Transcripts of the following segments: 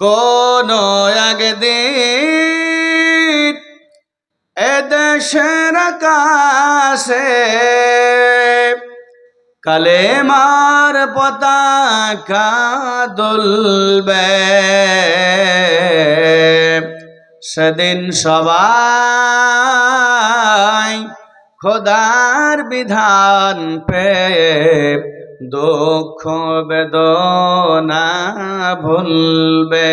কোন একদিন এদেশের কাছে কালেমার পতাকা দুলবে। সেদিন সবাই খোদার বিধান পে দুঃখ বেদনা ভুলবে।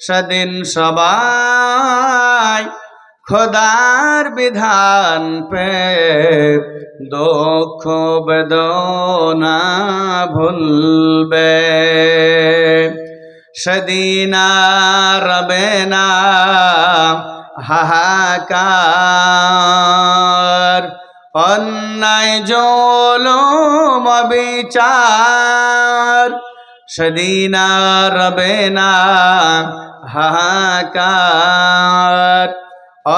সেদিন সবাই খোদার বিধান পে দুঃখ বেদনা ভুলবে। সেদিন রবে না হাহাকার। অন্যায় জলম বিচার সেদিন রবে না হাহাকার।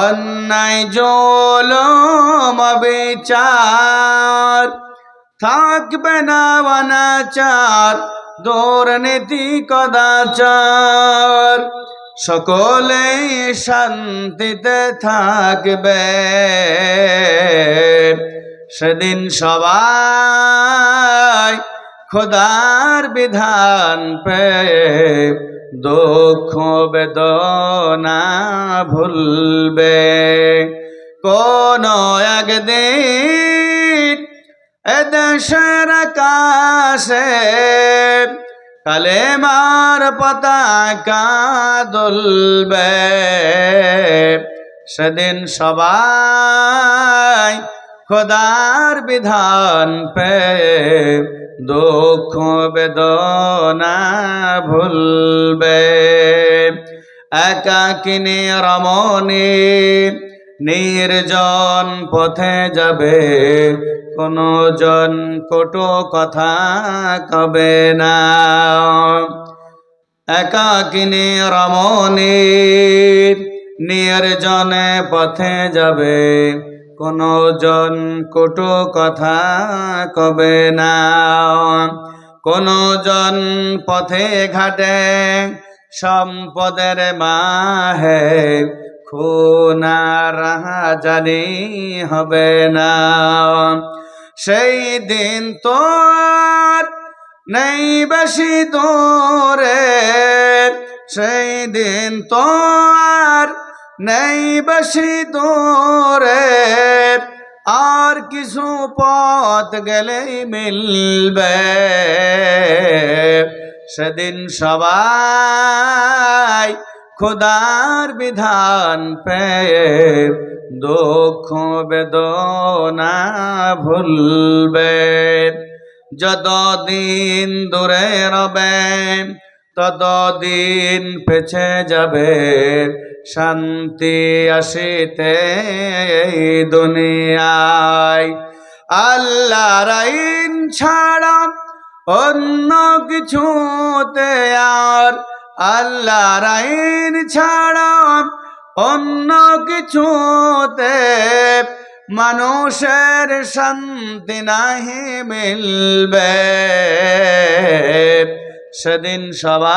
অন্যায় জলম বিচার থাকবে না অনাচার, দুর্নীতি, কদাচার। সকলে শান্তিতে থাকবে। সেদিন সবাই খোদার বিধান পে দুঃখ বেদনা ভুলবে। কোন একদিন এদেশের আকাশে কালেমার পতাকা দুলবে সেদিন সবাই খোদার বিধান পে দুঃখ বেদনা ভুলবে। একাকিনী রমণী নির্জন পথে যাবে, কোনো জন কটু কথা কবে না। একাকিনী রমণী নির্জনে পথে যাবে, কোনো জন কটু কথা কবে না। কোনো জন পথে ঘাটে সম্পদের মাহে খুনা রাহা জানি হবে না। সেই দিন তোর নেই বেশি দূরে। সেই দিন তোর নেই বেশি দূরে। আর কিছু পথ গেলেই মিলবে। সেদিন সবাই খোদার বিধান পেয়ে দুঃখ বেদনা ভুলবে। যতদিন দূরে রবে, ততদিন পেছে যাবে। শান্তি আসিতে দুনিয়ায়। আল্লাহর আইন ছাড়া অন্য কিছুতে আর আল্লাহর আইন ছাড়া অন্য কিছুতে মানুষের শান্তি নাহি মিলবে। সেদিন সবাই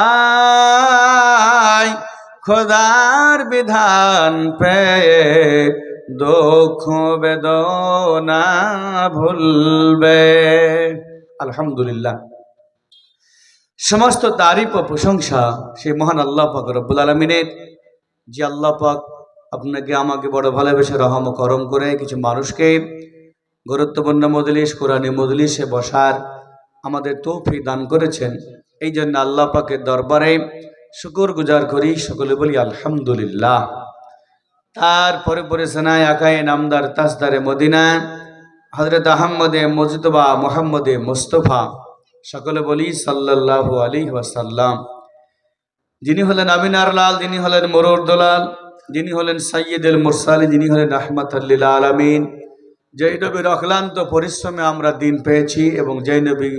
খোদার বিধান পেয়ে দুঃখ, বেদনা ভুলবে। আলহামদুলিল্লাহ। সমস্ত তারিফ ও প্রশংসা সেই মহান আল্লাহ পাক রব্বুল আলমিনের, যে আল্লাহ পাক আপনাকে, আমাকে বড় ভালোবেসে রহম করম করে কিছু মানুষকে গুরুত্বপূর্ণ মজলিস, কোরআনী মজলিসে বসার আমাদের তৌফিক দান করেছেন। এই জন্য আল্লাহ পাকের দরবারে শুকুর গুজার করি, সকলে বলি আলহামদুলিল্লাহ। তারপরে পরে সেনায় আকায় নামদার তাসদারে মদিনা হজরত আহম্মদে মজতবা মোহাম্মদে মুস্তফা সকলে বলি সাল্লাল্লাহু আলী ওয়াসাল্লাম। যিনি হলেন আমিনার লাল, যিনি হলেন মরুর যিনি হলেন সাইয়দুল মুরসালি যিনি হলেন রহমত আলমিন। যেই নবীর অক্লান্ত পরিশ্রমে আমরা দিন পেয়েছি এবং যেই নবী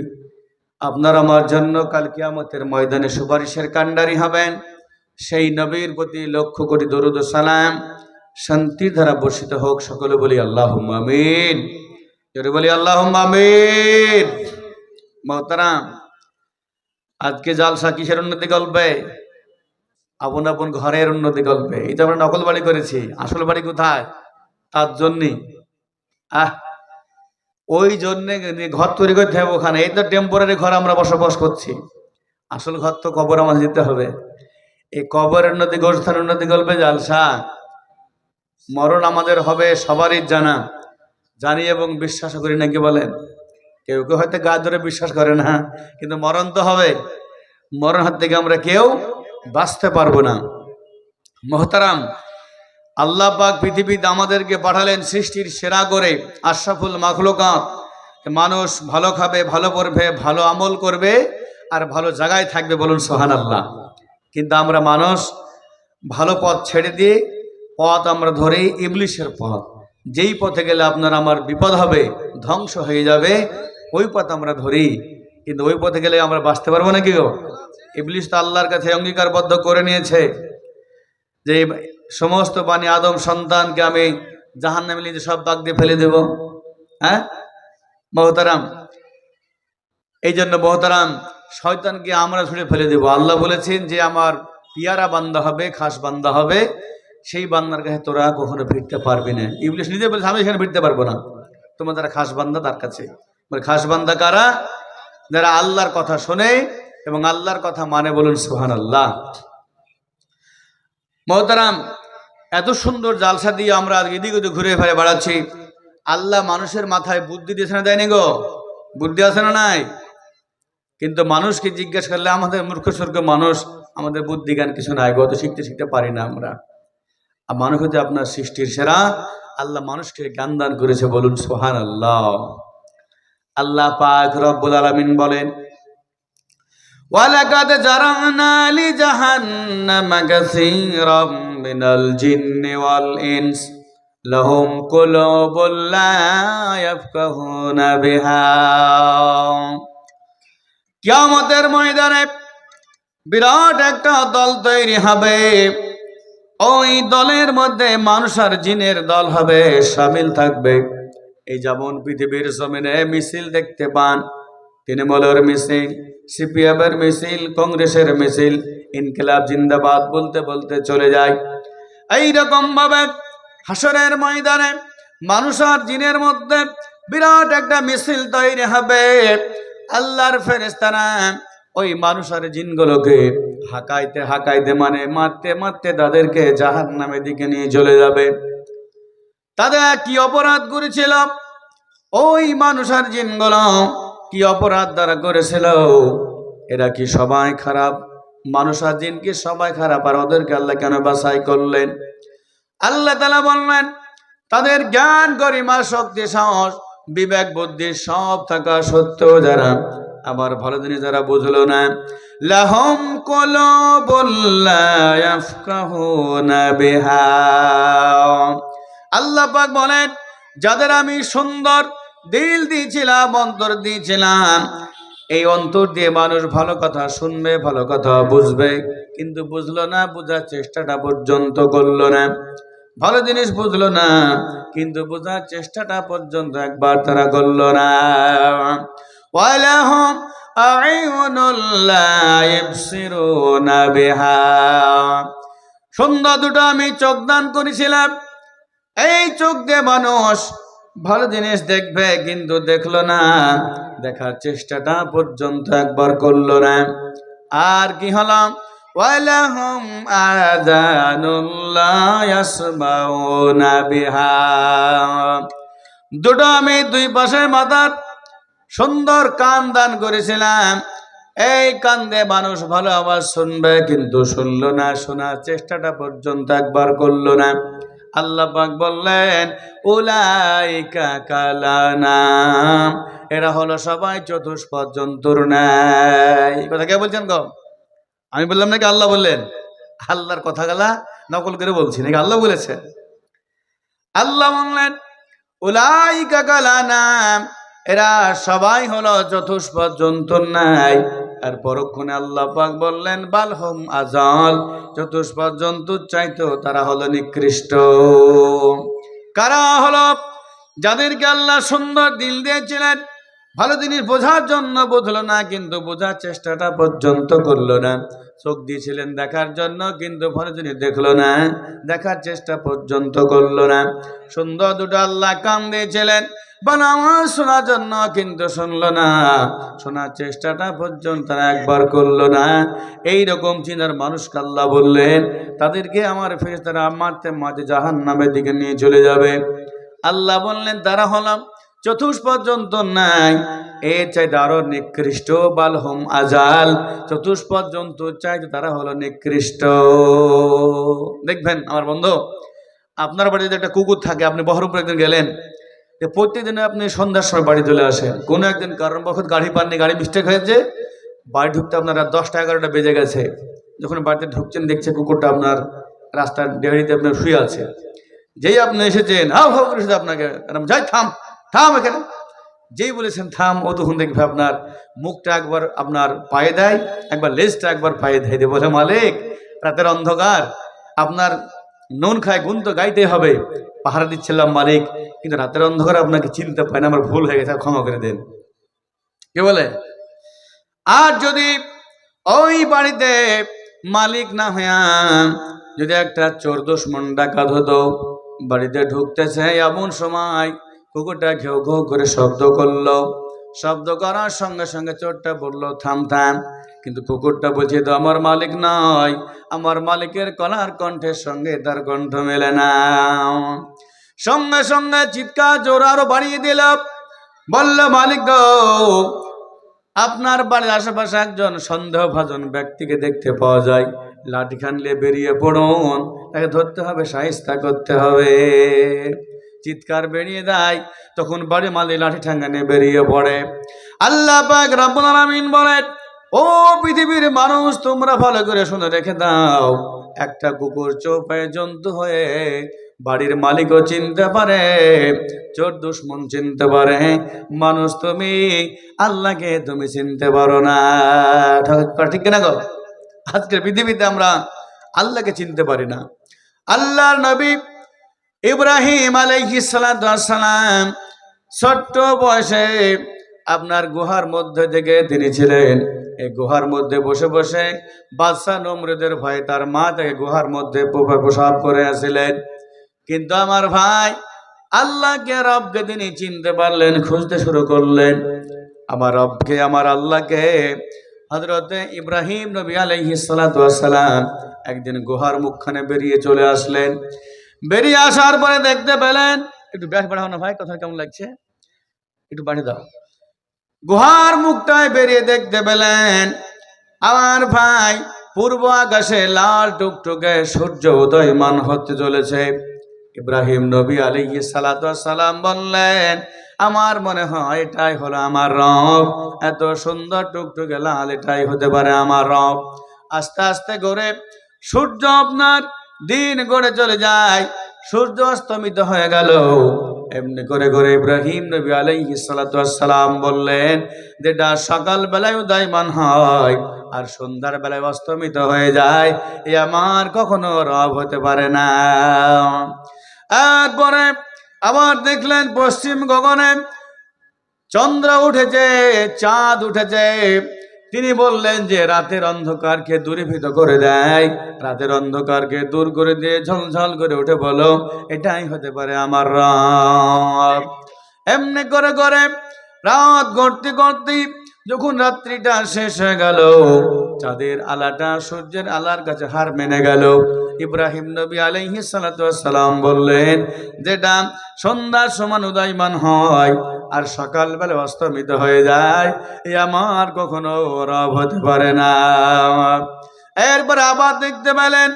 আপনার আমার জন্য কাল কিয়ামতের ময়দানে সুপারিশের কাণ্ডারি হবেন, সেই নবীর প্রতি লক্ষ্য কোটি দরুদ সালাম শান্তির ধারা বর্ষিত হোক, সকলে বলি আল্লাহ আমিন। বলি আল্লাহ আমিন। মহতারাম, আজকে জালসা কিসের উন্নতি গল্পে আপন আপন ঘরের উন্নতি গল্পে এই তো আমরা নকল বাড়ি করেছি, আসল বাড়ি কোথায়? তার জন্যে। আহ, ওই জন্যে ঘর তৈরি করতে হবে ওখানে। এই তো টেম্পোরারি ঘর আমরা বসবাস করছি। আসল ঘর তো কবর আমাদের যেতে হবে। এই কবরের উন্নতি গোষ্ঠান উন্নতি গল্পে জালসা। মরণ আমাদের হবে সবারই জানা। জানি এবং বিশ্বাস করি নাকি বলেন? কেউ কেউ হয়তো গা ধরে বিশ্বাস করে না, কিন্তু মরণ তো হবে। মরণ হাত থেকে আমরা কেউ বাঁচতে পারব না। মোহতারাম, আল্লাহ পাক পৃথিবীতে আমাদেরকে পাঠালেন সৃষ্টির সেরা করে, আশরাফুল মাখলুকাত। মানুষ ভালো খাবে, ভালো পড়বে, ভালো আমল করবে, আর ভালো জায়গায় থাকবে বলুন সোহান আল্লাহ কিন্তু আমরা মানুষ ভালো পথ ছেড়ে দিয়ে পথ আমরা ধরে ইবলিশের পথ। যেই পথে গেলে আপনার আমার বিপদ হবে, ধ্বংস হয়ে যাবে ওই পথ আমরা ধরি। কিন্তু ওই পথে গেলে আমরা বাঁচতে পারব নাকি গো? ইবলিশ তো আল্লাহর কাছে অঙ্গীকারবদ্ধ করে নিয়েছে যে, সমস্ত বাণী আদম সন্তানকে আমি জাহান নামে নিয়ে সব বাগ দিয়ে ফেলে দেব। হ্যাঁ? মহতারাম এই জন্য মহতারাম, শয়তানকে আমরা ছুঁড়ে ফেলে দেব। আল্লাহ বলেছেন যে, আমার পিয়ারা বান্দা হবে, খাস বান্দা হবে, সেই বান্দার কাছে তোরা কখনো ফিরতে পারবি না। ইবলিশ নিজে বলেছে, আমি এখানে ফিরতে পারব না। তোমার যারা খাস বান্দা, তার কাছে। খাস বান্দা কারা? যারা আল্লাহর কথা শোনে এবং আল্লাহর কথা মানে বলুন সুহান আল্লাহ মহতারাম, এত সুন্দর জালসা দিয়ে আমরা এদিক ওদিক ঘুরে ফিরে বেড়াচ্ছি। আল্লাহ মানুষের মাথায় বুদ্ধি দিয়েছে না দেয়নি গো? বুদ্ধি আছে না নাই? কিন্তু মানুষকে জিজ্ঞেস করলে আমাদের মূর্খ সূর্খ মানুষ, আমাদের বুদ্ধি জ্ঞান কিছু নাই গত শিখতে শিখতে পারি না আমরা। আর মানুষ হচ্ছে আপনার সৃষ্টির সেরা। আল্লাহ মানুষকে জ্ঞান দান করেছে বলুন সোহান আল্লাহ আল্লাহ পাক রব্বুল আলামিন বলেন, ওয়ালাকাদ জারানা লি জাহান্নামা কাসীরাম মিনাল জিন্নি ওয়াল ইনস, লাহুম কুলুবুল লা ইয়াফকাহুনা বিহা। কিয়ামতের ময়দানে বিরাট একটা দল তৈরি হবে। ওই দলের মধ্যে মানুষ আর জিনের দল হবে, সামিল থাকবে। এই যেমন পৃথিবীর জমিনে মিছিল দেখতে পান, তৃণমূলের মিছিল, সিপিএমের মিছিল, কংগ্রেসের মিছিল, ইনকিলাব জিন্দাবাদ বলতে বলতে চলে যায়। ভাবে হাসরের ময়দানে মানুষ আর জিনের মধ্যে বিরাট একটা মিছিল তৈরি হবে। আল্লাহর ফেরেস্তারা ওই মানুষ আর জিনগুলোকে হাকাইতে হাকাইতে মানে মারতে মারতে তাদেরকে জাহান নামে দিকে নিয়ে চলে যাবে। তাদের কি অপরাধ করেছিল ওই মানুষ আর জিনগুলো কি অপরাধ দ্বারা করেছিল? এরা কি সবাই খারাপ? মানুষ আর জিন কি সবাই খারাপ? আর ওদেরকে আল্লাহ কেন বাছাই করলেন? আল্লাহ তালা বললেন, তাদের জ্ঞান, গরিমা, শক্তি, সাহস, বিবেক, বুদ্ধি সব থাকা সত্ত্বেও যারা আবার ভালো জিনিস যারা বুঝলো না, লাহম কল বিহা। আল্লাহ পাক বলেন, যাদের আমি সুন্দর দিল দিয়েছিলাম, অন্তর দিয়েছিলাম, এই অন্তর দিয়ে মানুষ ভালো কথা শুনবে, ভালো কথা বুঝবে, কিন্তু বুঝলো না, বোঝার চেষ্টাটা পর্যন্ত করল না। ভালো জিনিস বুঝলো না, কিন্তু বোঝার চেষ্টাটা পর্যন্ত একবার তারা করল না। ওয়ালাহুম সন্ধ্যা দুটো আমি চোখ দান করেছিলাম এই চোখ দিয়ে মানুষ ভালো জিনিস দেখবে, কিন্তু দেখল না। দেখার চেষ্টাটা পর্যন্ত একবার করল না। আর কি হলো ওয়ালাহুম আযানুল্লা ইয়াসমাউনা বিহা। দুটো আমি দুই পাশে মাথার সুন্দর কান দান করেছিলাম। এই কান্দে মানুষ ভালো আওয়াজ শুনবে, কিন্তু শুনলো না, শোনার চেষ্টাটা পর্যন্ত একবার করল না। আল্লাহ পাক বললেন, উলাইকা কালানাম এরা হলো সবাই চতুষ্পদ জন্তুর নাই কথা কে বলছেন গো? আমি বললাম নাকি আল্লাহ বললেন? আল্লাহর কথা গেলা নকল করে বলছি নাকি আল্লাহ বলেছেন আল্লাহ বললেন, উলাইকা কালানাম এরা সবাই হলো চতুষ্পদ জন্তুর নাই আর পরক্ষণে আল্লাহ পাক বললেন, বালহম আজাল চতুষ্প জন্তু চাইতো তারা হলো নিকৃষ্ট। কারা হলো? যাদেরকে আল্লাহ সুন্দর দিল দিয়েছিলেন ভালো জিনিস বোঝার জন্য বুঝলো না, কিন্তু বোঝার চেষ্টাটা পর্যন্ত করল না। চোখ দিয়েছিলেন দেখার জন্য, কিন্তু ভালো জিনিস দেখল না, দেখার চেষ্টা পর্যন্ত করল না। সুন্দর দুটো আল্লাহ কান দিয়েছিলেন বানা শোনার জন্য, কিন্তু শুনলো না। শোনার চেষ্টাটা পর্যন্ত একবার করল না। এই রকম চিনার মানুষকে আল্লাহ বললেন, তাদেরকে আমার ফেস তারা মারতে মাঝে জাহান নামের দিকে নিয়ে চলে যাবে। আল্লাহ বললেন তারা হলাম। চতুষ পর্যন্ত নাই। এ চাইতে আরও নিকৃষ্ট বালহম আজাল। চতুষ পর্যন্ত চাইতে তারা হলো নিকৃষ্ট। দেখবেন আমার বন্ধু, আপনার বাড়িতে একটা কুকুর থাকে, আপনি বহরমপুর একদিন গেলেন, যে প্রত্যেকদিন আপনি সন্ধ্যার সময় বাড়ি চলে আসেন। কোনো একদিন কারণ বখত গাড়ি পাননি, গাড়ি মিস্টেক হয়েছে, বাড়ি ঢুকতে আপনার দশটা এগারোটা বেজে গেছে। যখন বাড়িতে ঢুকছেন দেখছে কুকুরটা আপনার রাস্তার ডেহারিতে আপনার শুয়ে আছে। যেই আপনি এসেছেন হাও হাও করে এসেছে আপনাকে যাই থাম। থাম এখানে। যেই বলেছেন থাম, ও তখন দেখবে আপনার মুখটা একবার আপনার পায়ে দেয়, একবার লেজটা একবার পায়ে দেয়। দিয়ে বলে মালিক, রাতের অন্ধকার, আপনার নুন খায়, গুণ তো গাইতে হবে। পাহারা দিচ্ছিলাম মালিক, কিন্তু রাতের অন্ধকার আপনাকে চিনতে পায় না, আমার ভুল হয়ে গেছে, ক্ষমা করে দেন। কে বলে? আর যদি ওই বাড়িতে মালিক না হইয়া যদি একটা চোর দুশ্মন ডাকাত হতো বাড়িতে ঢুকতেছে, এমন সময় কুকুরটা ঘেউ ঘেউ করে শব্দ করল। শব্দ করার সঙ্গে সঙ্গে চোরটা বলল, থাম থাম। কিন্তু কুকুরটা বলছে তো আমার মালিক নয়। আমার মালিকের কলার কণ্ঠের সঙ্গে তার কণ্ঠ মেলে না। সঙ্গে সঙ্গে চিৎকার জোর আরও বাড়িয়ে দিল। বলল, মালিক গো, আপনার বাড়ির আশেপাশে একজন সন্দেহভাজন ব্যক্তিকে দেখতে পাওয়া যায়। লাঠি খানলে বেরিয়ে পড়ুন, তাকে ধরতে হবে, সাহিস্তা করতে হবে। চিৎকার বেরিয়ে দেয় তখন বাড়ি মালি লাঠি ঠাঙ্গানে বেরিয়ে পড়ে। আল্লাহ পাক রব্বুল বলেন, ও পৃথিবীর মানুষ, তোমরা ভালো করে শুনে রেখে দাও। একটা কুকুর চৌপায়ে জন্তু হয়ে বাড়ির মালিকও চিনতে পারে, চোর দুশ্মন চিনতে পারে। মানুষ তুমি, আল্লাহকে তুমি চিনতে পারো না। ঠিক কিনা গো? আজকের পৃথিবীতে আমরা আল্লাহকে চিনতে পারি না। আল্লাহর নবী ইব্রাহিম আলাইহিস সালাম ছোট্ট বয়সে আপনার গুহার মধ্যে থেকে তিনি ছিলেন। এই গুহার মধ্যে বসে বসে বাদশাহ নমরুদের ভয়ে তার মা তাকে গুহার মধ্যে প্রসাব করে আসিলেন। কিন্তু আমার ভাই, আল্লাহকে রবকে তিনি চিনতে পারলেন, খুঁজতে শুরু করলেন। আমার রবকে, আমার আল্লাহকে হজরতে ইব্রাহিম নবী আলহিসাল্লাম একদিন গুহার মুখখানে বেরিয়ে চলে আসলেন। বেরিয়ে আসার পরে দেখতে পেলেন, একটু ব্যাস বাড়াও না ভাই কথা কেমন লাগছে? একটু বাড়িয়ে দাও। গুহার মুখটায় বেরিয়ে দেখতে পেলেন, আমার ভাই পূর্ব আকাশে লাল টুকটুকে সূর্য উদয়মান হতে চলেছে। ইব্রাহিম নবী আলী সালাম বললেন, আমার মনে হয় এটাই হলো আমার রব। এত সুন্দর টুকটুকে লাল এটাই হতে পারে আমার রব। আস্তে আস্তে গড়ে সূর্য আপনার দিন গড়ে চলে যায়, সূর্য অস্তমিত হয়ে গেল। এমনি করে করে ইব্রাহিম নবী আলাইহি সালাম বললেন যেটা সকাল বেলায় উদয়মান হয় আর সন্ধ্যার বেলায় অস্তমিত হয়ে যায়। এ আমার কখনো রব হতে পারে না। এরপরে আবার দেখলেন পশ্চিম গগনে চন্দ্র উঠেছে, চাঁদ উঠেছে। তিনি বললেন যে, রাতের অন্ধকারকে দূরীভূত করে দেয়। রাতের অন্ধকারকে দূর করে দিয়ে ঝলঝল করে উঠে বলো, এটাই হতে পারে আমার রব এমনি করে করে রাত গড়তে গড়তে যখন রাত্রিটা শেষ হয়ে গেল, চাঁদের আলাটা সূর্যের আলার কাছে হার মেনে গেল। ইব্রাহিম নবী আলাইহি সালাম বললেন, যেটা সন্ধ্যার সমান উদয়মান হয় আর সকালবেলা অস্তমিত হয়ে যায়, এ আমার কখনো রব হতে পারে না। এরপর আবার দেখতে পেলেন,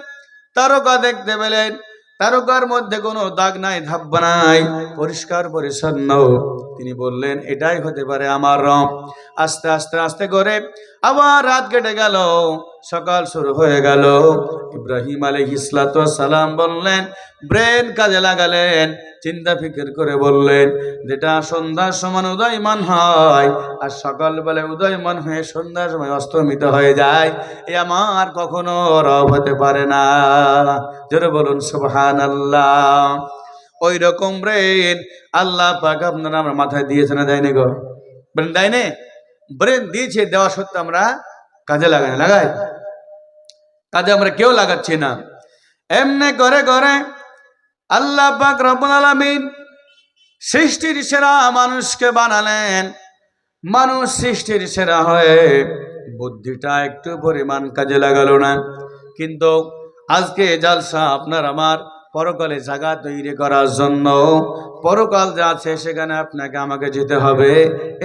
তারকা দেখতে পেলেন, তারকার মধ্যে কোনো দাগ নাই ধাব্বা নাই, পরিষ্কার পরিচ্ছন্ন। তিনি বললেন, এটাই হতে পারে আমার রব। আস্তে আস্তে আস্তে করে আবার রাত কেটে গেল, সকাল শুরু হয়ে গেল। ইব্রাহিম আলী সালাম বললেন, ব্রেন কাজে লাগালেন চিন্তা ফিকির করে বললেন, যেটা সন্ধ্যার সমান উদয়মান হয় আর সকালবেলায় উদয়মান হয়ে সন্ধ্যার সময় অস্তমিত হয়ে যায়, এ আমার কখনো রব হতে পারে না। জোরে বলুন সুবহান আল্লাহ ওই রকম ব্রেন আল্লাহ পাক আপনারা আমার মাথায় দিয়েছে না, দেয়নি গো? ব্রেন দেয় নে? ব্রেন দিয়েছে, দেওয়া সত্ত্বে আমরা কাজে লাগাই লাগাই? কাজে আমরা কেউ লাগাচ্ছি না। এমনি করে করে আল্লাহ পাক রব্বুল আলামিন সৃষ্টির সেরা মানুষকে বানালেন। মানুষ সৃষ্টির সেরা হয়ে বুদ্ধিটা একটু পরিমাণ কাজে লাগালো না। কিন্তু আজকে জালসা আপনার আমার পরকালে জায়গা তৈরি করার জন্য, পরকাল যা আছে সেখানে আপনাকে আমাকে যেতে হবে,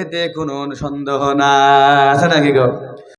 এতে কোনো সন্দেহ না আছে নাকি গো?